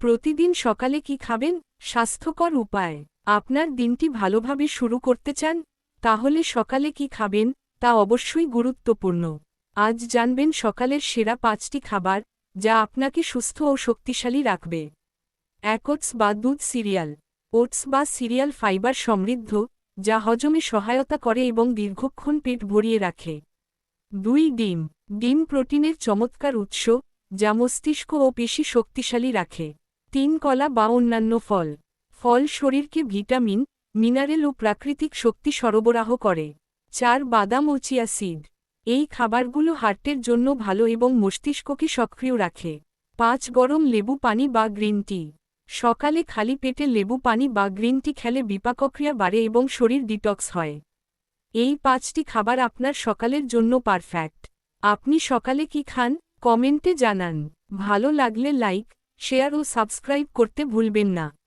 প্রতিদিন সকালে কি খাবেন? স্বাস্থ্যকর উপায়। আপনার দিনটি ভালোভাবে শুরু করতে চান, তাহলে সকালে কি খাবেন? তা অবশ্যই গুরুত্বপূর্ণ। আজ জানবেন সকালের সেরা পাঁচটি খাবার, যা আপনাকে সুস্থ ও শক্তিশালী রাখবে। এক ওটস বা দুধ সিরিয়াল। ওটস বা সিরিয়াল ফাইবার সমৃদ্ধ, যা হজমে সহায়তা করে এবং দীর্ঘক্ষণ পেট ভরিয়ে রাখে। দুই, ডিম। ডিম প্রোটিনের চমৎকার উৎস, যা মস্তিষ্ক ও পেশি শক্তিশালী রাখে। তিন কলা বা অন্যান্য ফল। ফল শরীরকে ভিটামিন, মিনারেল ও প্রাকৃতিক শক্তি সরবরাহ করে। চার, বাদাম ও চিয়া সিড। এই খাবারগুলো হার্টের জন্য ভালো এবং মস্তিষ্ককে সক্রিয় রাখে। পাঁচ, গরম লেবু পানি বা গ্রিন টি। সকালে খালি পেটে লেবু পানি বা গ্রিন টি খেলে বিপাকক্রিয়া বাড়ে এবং শরীর ডিটক্স হয়। এই পাঁচটি খাবার আপনার সকালের জন্য পারফেক্ট। আপনি সকালে কি খান? কমেন্টে জানান। ভালো লাগলে লাইক শেয়ার ও সাবস্ক্রাইব করতে ভুলবেন না।